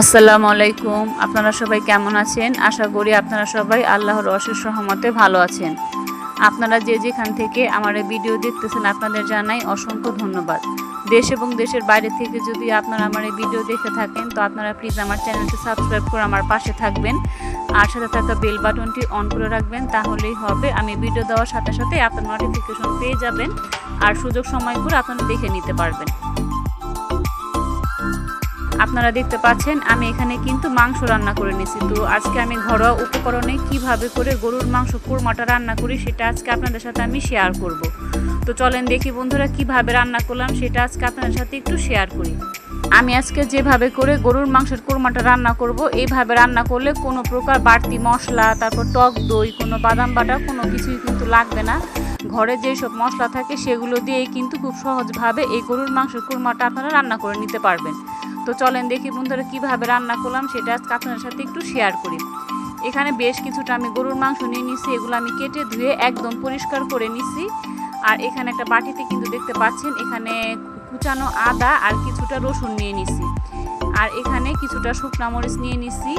আসসালামু আলাইকুম। আপনারা সবাই কেমন আছেন? আশা করি আপনারা সবাই আল্লাহর অশেষ সহমতে ভালো আছেন। আপনারা যে যেখান থেকে আমার এই ভিডিও দেখতেছেন, আপনাদের জানাই অসংখ্য ধন্যবাদ। দেশ এবং দেশের বাইরে থেকে যদি আপনারা আমার এই ভিডিও দেখে থাকেন, তো আপনারা প্লিজ আমার চ্যানেলটি সাবস্ক্রাইব করে আমার পাশে থাকবেন। আর সাথে থাকা বেল বাটনটি অন করে রাখবেন, তাহলেই হবে। আমি ভিডিও দেওয়ার সাথে সাথে আপনার নোটিফিকেশন পেয়ে যাবেন আর সুযোগ সময় করে আপনারা দেখে নিতে পারবেন। আপনারা দেখতে পাচ্ছেন, আমি এখানে কিন্তু মাংস রান্না করে নিয়েছি তো আজকে আমি ঘরোয়া উপকরণে কীভাবে করে গরুর মাংস কোরমাটা রান্না করি, সেটা আজকে আপনাদের সাথে আমি শেয়ার করব। তো চলেন দেখি বন্ধুরা কীভাবে রান্না করলাম, সেটা আজকে আপনাদের সাথে একটু শেয়ার করি। আমি আজকে যেভাবে করে গরুর মাংসের কোরমাটা রান্না করব, এইভাবে রান্না করলে কোনো প্রকার বাড়তি মশলা, তারপর টক দই, কোনো বাদাম বাটা, কোনো কিছুই কিন্তু লাগবে না। ঘরে যেসব মশলা থাকে সেগুলো দিয়েই কিন্তু খুব সহজভাবে এই গরুর মাংসের কোরমাটা আপনারা রান্না করে নিতে পারবেন। তো চলেন দেখি বন্ধুরা কীভাবে রান্না করলাম, সেটা আজকে আপনাদের সাথে একটু শেয়ার করি। এখানে বেশ কিছুটা আমি গরুর মাংস নিয়ে নিছি, এগুলো আমি কেটে ধুয়ে একদম পরিষ্কার করে নিছি। আর এখানে একটা বাটিতে কিন্তু দেখতে পাচ্ছেন, এখানে কুচানো আদা আর কিছুটা রসুন নিয়ে নিছি। আর এখানে কিছুটা শুকনা মরিচ নিয়ে নিছি,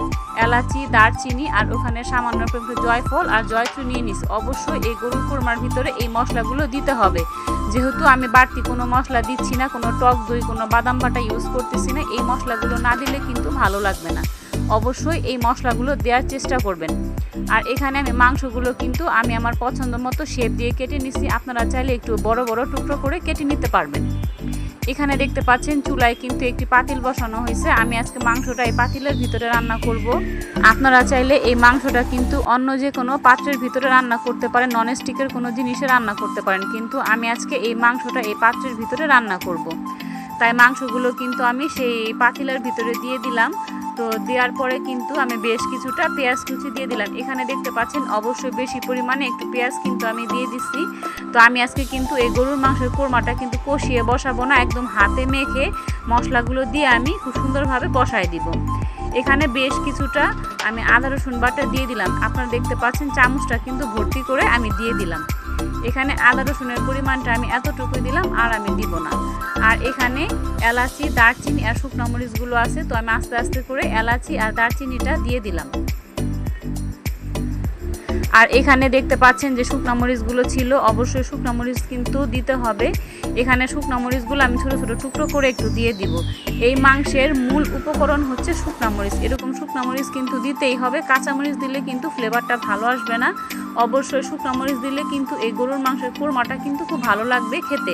এলাচি, দারচিনি আর ওখানে সামান্য একটু জয়ফল আর জয়ত্রী নিয়ে নিছি। অবশ্যই এই গরুর কোরমার ভিতরে এই মশলাগুলো দিতে হবে। যেহেতু আমি বাড়তি কোনো মশলা দিচ্ছি না, কোনো টক দই, কোনো বাদাম বাটা ইউজ করতেছি না, এই মশলাগুলো না দিলে কিন্তু ভালো লাগবে না। অবশ্যই এই মশলাগুলো দেওয়ার চেষ্টা করবেন। আর এখানে আমি মাংসগুলো কিন্তু আমি আমার পছন্দ মতো শেপ দিয়ে কেটে নিছি। আপনারা চাইলে একটু বড় বড় টুকরো করে কেটে নিতে পারবেন। এখানে দেখতে পাচ্ছেন চুলায় কিন্তু একটি পাতিল বসানো হয়েছে। আমি আজকে মাংসটা এই পাতিলের ভিতরে রান্না করব। আপনারা চাইলে এই মাংসটা কিন্তু অন্য যে কোনো পাত্রের ভিতরে রান্না করতে পারেন ননস্টিকের কোনো জিনিসে রান্না করতে পারেন। কিন্তু আমি আজকে এই মাংসটা এই পাত্রের ভিতরে রান্না করব। তাই মাংসগুলো কিন্তু আমি সেই পাতিলের ভিতরে দিয়ে দিলাম। তো দেওয়ার পরে কিন্তু আমি বেশ কিছুটা পেঁয়াজ কুচি দিয়ে দিলাম। এখানে দেখতে পাচ্ছেন অবশ্যই বেশি পরিমাণে একটু পেঁয়াজ কিন্তু আমি দিয়ে দিচ্ছি তো আমি আজকে কিন্তু এই গরুর মাংসের কোরমাটা কিন্তু কষিয়ে বসাবো না, একদম হাতে মেখে মশলাগুলো দিয়ে আমি খুব সুন্দরভাবে বসায় দিব। এখানে বেশ কিছুটা আমি আদা রসুন বাটা দিয়ে দিলাম। আপনারা দেখতে পাচ্ছেন চামচটা কিন্তু ভর্তি করে আমি দিয়ে দিলাম। এখানে আদা রসুনের পরিমাণটা আমি এতটুকুই দিলাম, আর আমি দিব না। আর এখানে এলাচি, দারচিনি আর শুকনো মরিচগুলো আছে, তো আমি আস্তে আস্তে করে এলাচি আর দারচিনিটা দিয়ে দিলাম। আর এখানে দেখতে পাচ্ছেন যে শুকনো মরিচগুলো ছিল, অবশ্যই শুকনো মরিচ কিন্তু দিতে হবে। এখানে শুকনো মরিচগুলো আমি ছোটো ছোটো টুকরো করে একটু দিয়ে দিব। এই মাংসের মূল উপকরণ হচ্ছে শুকনো মরিচ। এরকম শুকনো মরিচ কিন্তু দিতেই হবে। কাঁচা মরিচ দিলে কিন্তু ফ্লেভারটা ভালো আসবে না। অবশ্যই শুকনো মরিচ দিলে কিন্তু এই গরুর মাংসের কোরমাটা কিন্তু খুব ভালো লাগবে খেতে।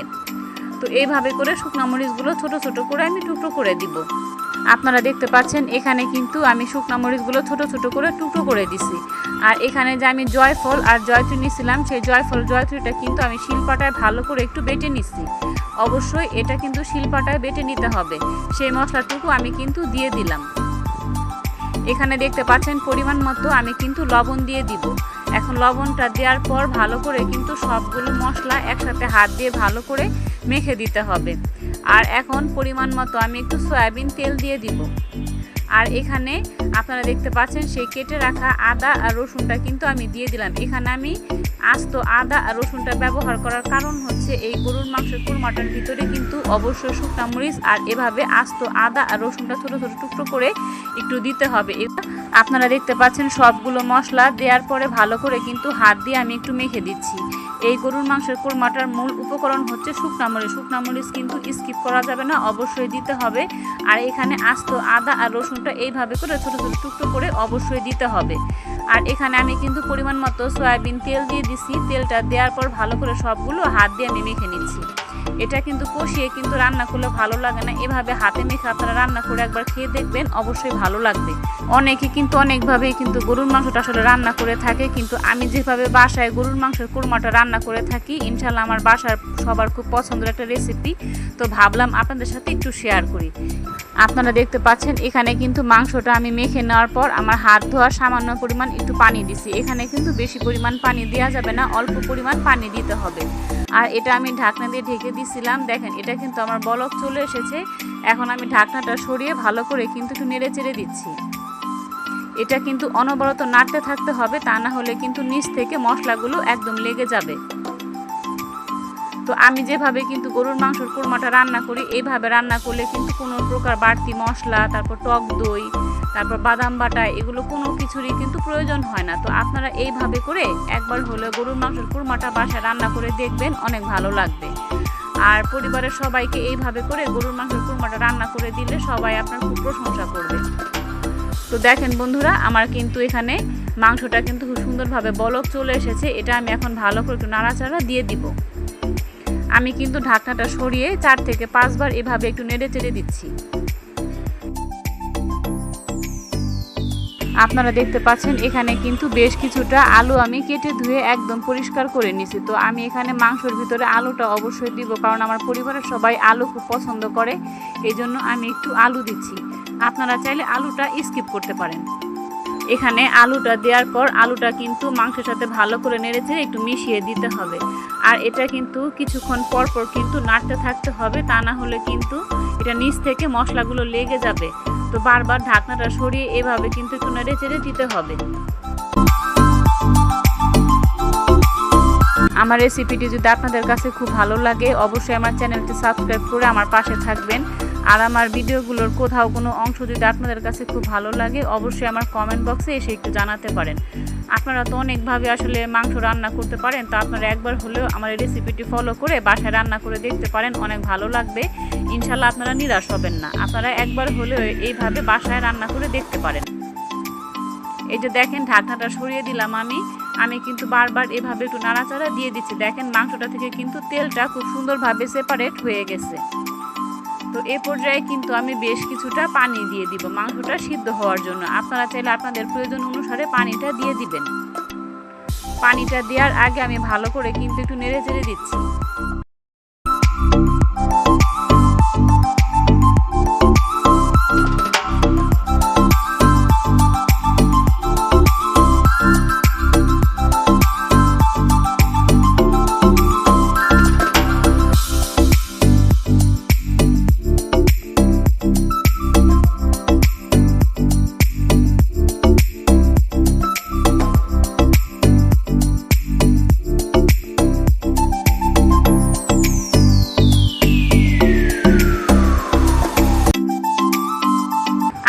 তো এইভাবে করে শুকনো মরিচগুলো ছোটো ছোটো করে আমি টুকরো করে দিব। আপনারা দেখতে পাচ্ছেন, এখানে কিন্তু আমি শুকনো মরিচগুলো ছোট ছোট করে টুকরো করে দিছি। আর এখানে যে আমি জয়ফল আর জয়ত্রী নিয়েছিলাম সেই জয়ফল, জয়ত্রীটা কিন্তু আমি শিলপাটায় ভালো করে একটু বেটে নিচ্ছি অবশ্যই এটা কিন্তু শিলপাটায় বেটে নিতে হবে। সেই মশলাটুকু আমি কিন্তু দিয়ে দিলাম। এখানে দেখতে পাচ্ছেন, পরিমাণ মতো আমি কিন্তু লবণ দিয়ে দিব। এখন লবণটা দেওয়ার পর ভালো করে কিন্তু সবগুলো মশলা একসাথে হাত দিয়ে ভালো করে মেখে দিতে হবে। আর এখন পরিমাণ মতো আমি একটু সয়াবিন তেল দিয়ে দিব। আর এখানে আপনারা দেখতে পাচ্ছেন সেই কেটে রাখা আদা আর রসুনটা কিন্তু আমি দিয়ে দিলাম। এখানে আমি আস্ত আদা আর রসুনটা ব্যবহার করার কারণ হচ্ছে এই গরুর মাংসের কুরমাটার ভিতরে কিন্তু অবশ্যই শুকনা মরিচ আর এভাবে আস্ত আদা আর রসুনটা ছোটো ছোটো টুকরো করে একটু দিতে হবে। আপনারা দেখতে পাচ্ছেন সবগুলো মশলা দেওয়ার পরে ভালো করে কিন্তু হাত দিয়ে আমি একটু মেখে দিচ্ছি। এই গরুর মাংসের কোরমাটার মূল উপকরণ হচ্ছে শুকনা মরিচ। শুকনা মরিচ কিন্তু স্কিপ করা যাবে না, অবশ্যই দিতে হবে। আর এখানে আস্ত আদা আর রসুনটা এইভাবে করে ছোটো ছোটো টুকরো করে অবশ্যই দিতে হবে। আর এখানে আমি কিন্তু পরিমাণ মতো সয়াবিন তেল দিয়ে দিছি। তেলটা দেওয়ার পর ভালো করে সবগুলো হাত দিয়ে আমি মেখে নিচ্ছি। এটা কিন্তু কষিয়ে কিন্তু রান্না করলে ভালো লাগে না। এভাবে হাতে মেখে আপনারা রান্না করে একবার খেয়ে দেখবেন, অবশ্যই ভালো লাগবে। অনেকে কিন্তু অনেকভাবেই কিন্তু গরুর মাংসটা আসলে রান্না করে থাকে, কিন্তু আমি যেভাবে বাসায় গরুর মাংসের কুরমাটা রান্না করে থাকি ইনশাল্লাহ আমার বাসার সবার খুব পছন্দের একটা রেসিপি তো ভাবলাম আপনাদের সাথে একটু শেয়ার করি। আপনারা দেখতে পাচ্ছেন, এখানে কিন্তু মাংসটা আমি মেখে নেওয়ার পর আমার হাত ধোয়ার সামান্য পরিমাণ একটু পানি দিছি। এখানে কিন্তু বেশি পরিমাণ পানি দেওয়া যাবে না, অল্প পরিমাণ পানি দিতে হবে। আর এটা আমি ঢাকনা দিয়ে ঢেকে দিয়েছিলাম দেখেন, এটা কিন্তু আমার বলক চলে এসেছে। এখন আমি ঢাকনাটা সরিয়ে ভালো করে কিন্তু একটু নেড়ে চেড়ে দিচ্ছি। এটা কিন্তু অনবরত নাড়তে থাকতে হবে, তা না হলে কিন্তু নিচ থেকে মশলাগুলো একদম লেগে যাবে। তো আমি যেভাবে কিন্তু গরুর মাংসের কোরমাটা রান্না করি এইভাবে রান্না করলে কিন্তু কোনো প্রকার বাড়তি মশলা, তারপর টক দই তারপর বাদাম বাটা, এগুলো কোনো কিছুরই কিন্তু প্রয়োজন হয় না। তো আপনারা এইভাবে করে একবার হলে গরুর মাংসের কুরমাটা বাসায় রান্না করে দেখবেন, অনেক ভালো লাগবে। আর পরিবারের সবাইকে এইভাবে করে গরুর মাংসের কুরমাটা রান্না করে দিলে সবাই আপনার খুব প্রশংসা করবে। তো দেখেন বন্ধুরা, আমার কিন্তু এখানে মাংসটা কিন্তু খুব সুন্দরভাবে বলক চলে এসেছে। এটা আমি এখন ভালো করে একটু নাড়াচাড়া দিয়ে দিব। আমি কিন্তু ঢাকনাটা সরিয়ে চার থেকে পাঁচবার এভাবে একটু নেড়ে চেড়ে দিচ্ছি। আপনারা দেখতে পাচ্ছেন, এখানে কিন্তু বেশ কিছুটা আলু আমি কেটে ধুয়ে একদম পরিষ্কার করে নিছি। তো আমি এখানে মাংসের ভিতরে আলুটা অবশ্যই দিব, কারণ আমার পরিবারের সবাই আলু খুব পছন্দ করে এই জন্য আমি একটু আলু দিচ্ছি। আপনারা চাইলে আলুটা স্কিপ করতে পারেন। এখানে আলুটা দেওয়ার পর আলুটা কিন্তু মাংসের সাথে ভালো করে নেড়েছে একটু মিশিয়ে দিতে হবে। আর এটা কিন্তু কিছুক্ষণ পর পর কিন্তু নাড়তে থাকতে হবে, তা না হলে কিন্তু এটা নিচ থেকে মশলাগুলো লেগে যাবে। তো বারবার ঢাকনাটা সরিয়ে এভাবে কিন্তু একটু নেড়ে দিতে হবে। আমার রেসিপিটি যদি আপনাদের কাছে খুব ভালো লাগে, অবশ্যই আমার চ্যানেলটি সাবস্ক্রাইব করে আমার পাশে থাকবেন। আর আমার ভিডিওগুলোর কোথাও কোনো অংশ যদি আপনাদের কাছে খুব ভালো লাগে, অবশ্যই আমার কমেন্ট বক্সে এসে একটু জানাতে পারেন। আপনারা তো অনেকভাবে আসলে মাংস রান্না করতে পারেন, তো আপনারা একবার হলেও আমার এই রেসিপিটি ফলো করে বাসায় রান্না করে দেখতে পারেন, অনেক ভালো লাগবে। ইনশাল্লাহ আপনারা নিরাশ হবেন না, আপনারা একবার হলেও এইভাবে বাসায় রান্না করে দেখতে পারেন। এই যে দেখেন ঢাকনাটা সরিয়ে দিলাম আমি আমি কিন্তু বারবার এভাবে একটু নাড়াচাড়া দিয়ে দিচ্ছি। দেখেন মাংসটা থেকে কিন্তু তেলটা খুব সুন্দরভাবে সেপারেট হয়ে গেছে। তো এ পর্যায়ে কিন্তু আমি বেশ কিছুটা পানি দিয়ে দিব, মাংসটা সিদ্ধ হওয়ার জন্য। আপনারা চাইলে আপনাদের প্রয়োজন অনুসারে পানিটা দিয়ে দিবেন। পানিটা দেওয়ার আগে আমি ভালো করে কিন্তু একটু নেড়ে চেড়ে দিচ্ছি।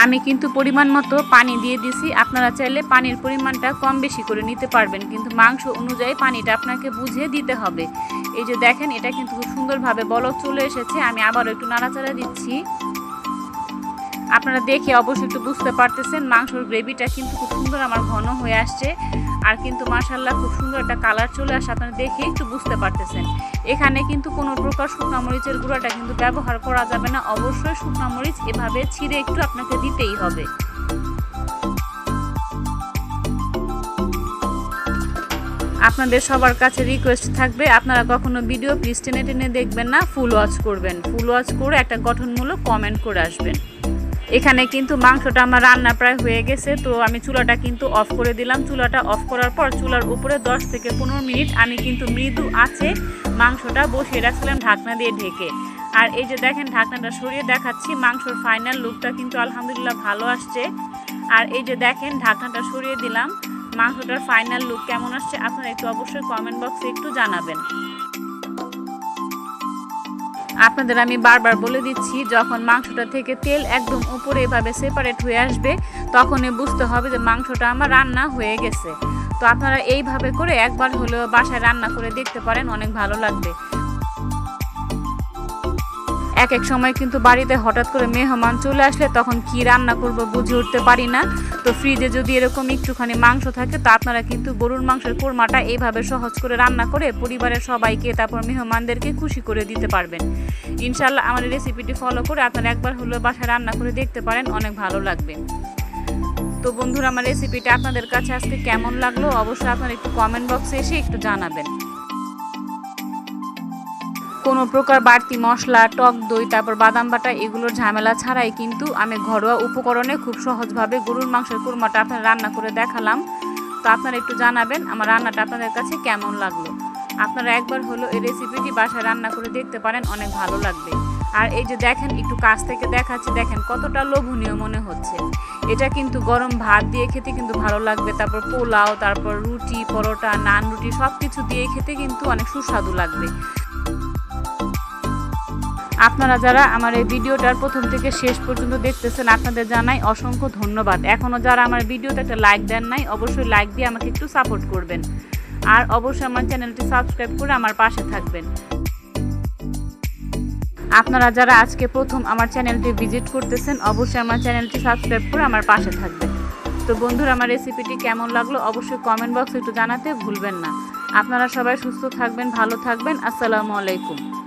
আমি কিন্তু পরিমাণ মতো পানি দিয়ে দিছি। আপনারা চাইলে পানির পরিমাণটা কম বেশি করে নিতে পারবেন, কিন্তু মাংস অনুযায়ী পানিটা আপনাকে বুঝে দিতে হবে। এই যে দেখেন, এটা কিন্তু খুব সুন্দরভাবে বলক চলে এসেছে। আমি আবারও একটু নাড়াচাড়া দিচ্ছি। আপনারা দেখে অবশ্যই একটু বুঝতে পারতেছেন, মাংসর গ্রেভিটা কিন্তু খুব সুন্দর আমার ঘন হয়ে আসছে। আর কিন্তু মার্শাল্লাহ খুব সুন্দর একটা কালার চলে আসে আপনারা দেখে একটু বুঝতে পারতেছেন। এখানে কিন্তু কোনো প্রকার শুকনা মরিচের গুঁড়াটা কিন্তু ব্যবহার করা যাবে না। অবশ্যই শুকনা মরিচ এভাবে ছিঁড়ে একটু আপনাকে দিতেই হবে। আপনাদের সবার কাছে রিকোয়েস্ট থাকবে, আপনারা কখনো ভিডিও প্লিজ টেনে টেনে দেখবেন না ফুল ওয়াচ করবেন। ফুল ওয়াচ করে একটা গঠনমূলক কমেন্ট করে আসবেন। এখানে কিন্তু মাংসটা আমার রান্না প্রায় হয়ে গেছে, তো আমি চুলাটা কিন্তু অফ করে দিলাম। চুলাটা অফ করার পর চুলার উপরে 10 থেকে পনেরো মিনিট আমি কিন্তু মৃদু আছে মাংসটা বসিয়ে রাখছিলাম ঢাকনা দিয়ে ঢেকে। আর এই যে দেখেন ঢাকনাটা সরিয়ে দেখাচ্ছি, মাংসর ফাইনাল লুকটা কিন্তু আলহামদুলিল্লাহ ভালো আসছে। আর এই যে দেখেন ঢাকনাটা সরিয়ে দিলাম, মাংসটার ফাইনাল লুক কেমন আসছে, আপনারা একটু অবশ্যই কমেন্ট বক্সে একটু জানাবেন। আপনাদের আমি বারবার বলে দিচ্ছি, যখন মাংসটা থেকে তেল একদম উপরে এভাবে সেপারেট হয়ে আসবে, তখনই বুঝতে হবে যে মাংসটা আমার রান্না হয়ে গেছে। তো আপনারা এইভাবে করে একবার হলেও বাসায় রান্না করে দেখতে পারেন, অনেক ভালো লাগবে। এক এক সময় কিন্তু বাড়িতে হঠাৎ করে মেহমান চলে আসলে তখন কি রান্না করব বুঝে উঠতে পারি না। তো ফ্রিজে যদি এরকম একটুখানি মাংস থাকে, তো আপনারা কিন্তু গরুর মাংসের কোরমাটা এইভাবে সহজ করে রান্না করে পরিবারের সবাইকে, তারপর মেহমানদেরকে খুশি করে দিতে পারবেন। ইনশাল্লাহ আমার রেসিপিটি ফলো করে আপনারা একবার হলো বাসায় রান্না করে দেখতে পারেন, অনেক ভালো লাগবে। তো বন্ধুরা, আমার রেসিপিটা আপনাদের কাছে আজকে কেমন লাগল? অবশ্যই আপনারা একটু কমেন্ট বক্সে এসে একটু জানাবেন। কোনো প্রকার বাড়তি মশলা, টক দই, তারপর বাদাম বাটা এগুলোর ঝামেলা ছাড়াই কিন্তু আমি ঘরোয়া উপকরণে খুব সহজভাবে গরুর মাংসের কুরমাটা আপনার রান্না করে দেখালাম। তো আপনারা একটু জানাবেন আমার রান্নাটা আপনাদের কাছে কেমন লাগল। আপনারা একবার হলো এই রেসিপিটি বাসায় রান্না করে দেখতে পারেন, অনেক ভালো লাগবে। আর এই যে দেখেন, একটু কাছ থেকে দেখাচ্ছি, দেখেন কতটা লোভনীয় মনে হচ্ছে। এটা কিন্তু গরম ভাত দিয়ে খেতে কিন্তু ভালো লাগবে, তারপর পোলাও, তারপর রুটি, পরোটা, নান রুটি সব কিছু দিয়ে খেতে কিন্তু অনেক সুস্বাদু লাগবে। আপনারা যারা আমার এই ভিডিওটার প্রথম থেকে শেষ পর্যন্ত দেখতেছেন, আপনাদের জানাই অসংখ্য ধন্যবাদ। এখনও যারা আমার ভিডিওতে একটা লাইক দেন নাই, অবশ্যই লাইক দিয়ে আমাকে একটু সাপোর্ট করবেন। আর অবশ্যই আমার চ্যানেলটি সাবস্ক্রাইব করে আমার পাশে থাকবেন। আপনারা যারা আজকে প্রথম আমার চ্যানেলটি ভিজিট করতেছেন, অবশ্যই আমার চ্যানেলটি সাবস্ক্রাইব করে আমার পাশে থাকবেন। তো বন্ধুরা, আমার রেসিপিটি কেমন লাগল অবশ্যই কমেন্ট বক্সে একটু জানাতে ভুলবেন না। আপনারা সবাই সুস্থ থাকবেন, ভালো থাকবেন। আসসালামু আলাইকুম।